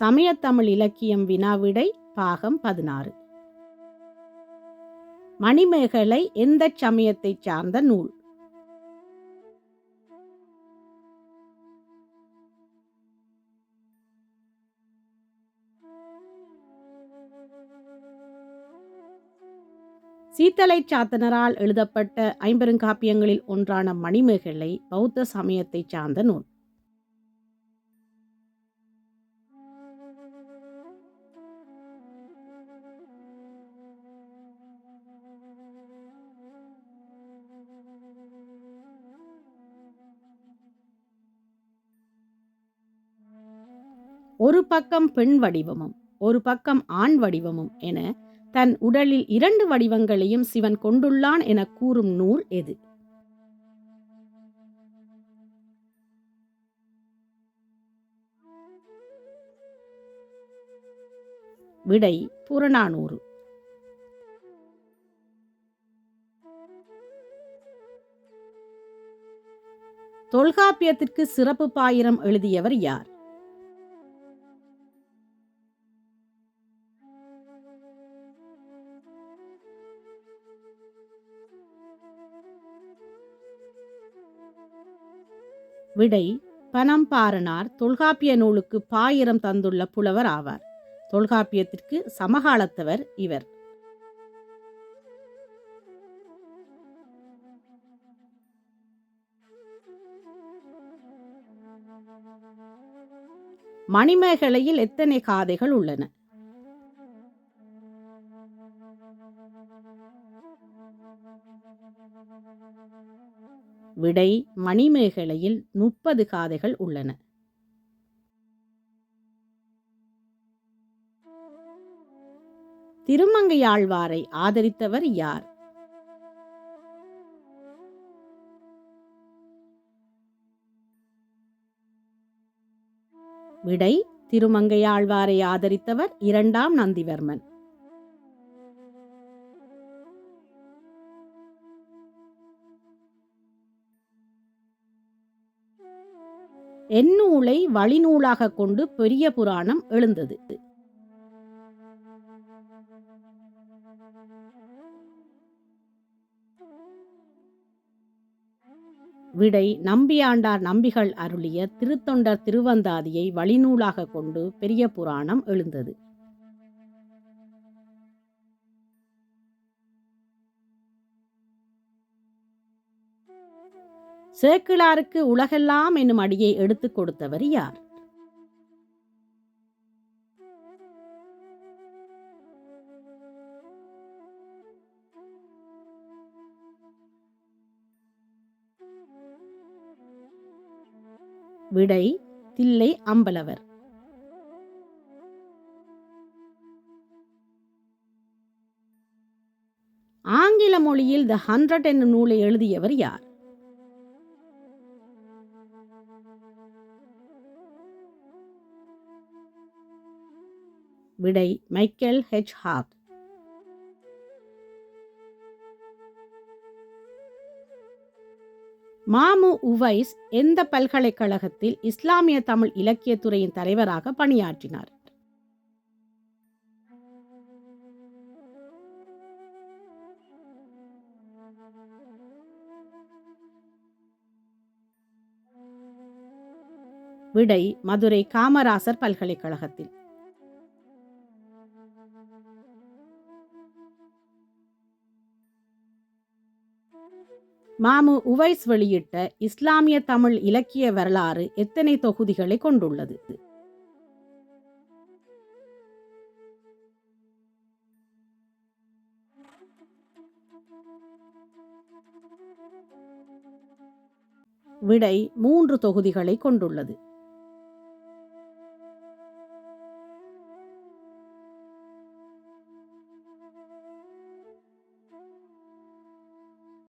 சமயத்தமிழ் இலக்கியம் வினாவிடை பாகம் பதினாறு. மணிமேகலை எந்தச் சமயத்தைச் சார்ந்த நூல்? சீத்தலை சாத்தனரால் எழுதப்பட்ட ஐம்பெருங்காப்பியங்களில் ஒன்றான மணிமேகலை பௌத்த சமயத்தை சார்ந்த நூல். ஒரு பக்கம் பெண் வடிவமும் ஒரு பக்கம் ஆண் வடிவமும் என தன் உடலில் இரண்டு வடிவங்களையும் சிவன் கொண்டுள்ளான் என கூறும் நூல் எது? விடை புறநானூறு. தொல்காப்பியத்திற்கு சிறப்பு பாயிரம் எழுதியவர் யார்? விடை பனம்பாரனார் தொல்காப்பிய நூலுக்கு பாயிரம் தந்துள்ள புலவர் ஆவார். தொல்காப்பியத்திற்கு சமகாலத்தவர் இவர். மணிமேகலையில் எத்தனை காதைகள் உள்ளன? விடை மணிமேகலையில் முப்பது காதைகள் உள்ளன. திருமங்கையாழ்வாரை ஆதரித்தவர் யார்? விடை திருமங்கையாழ்வாரை ஆதரித்தவர் இரண்டாம் நந்திவர்மன். எந்நூலை வழிநூலாக கொண்டு பெரிய புராணம் எழுந்தது. விடை நம்பியாண்டார் நம்பிகள் அருளிய திருத்தொண்டர் திருவந்தாதியை வழிநூலாக கொண்டு பெரிய புராணம் எழுந்தது. சேக்கிழாருக்கு உலகெல்லாம் என்னும் அடியை எடுத்துக் கொடுத்தவர் யார்? விடை தில்லை அம்பலவர். ஆங்கில மொழியில் த ஹண்ட்ரட் என்னும் நூலை எழுதியவர் யார்? விடை மைக்கேல் ஹெச். ஹாக். மாமு உவைஸ் எந்த பல்கலைக்கழகத்தில் இஸ்லாமிய தமிழ் இலக்கியத்துறையின் தலைவராக பணியாற்றினார்? விடை மதுரை காமராசர் பல்கலைக்கழகத்தில். மாமு உவைஸ் வெளியிட்ட இஸ்லாமிய தமிழ் இலக்கிய வரலாறு எத்தனை தொகுதிகளை கொண்டுள்ளது? விடை மூன்று தொகுதிகளை கொண்டுள்ளது.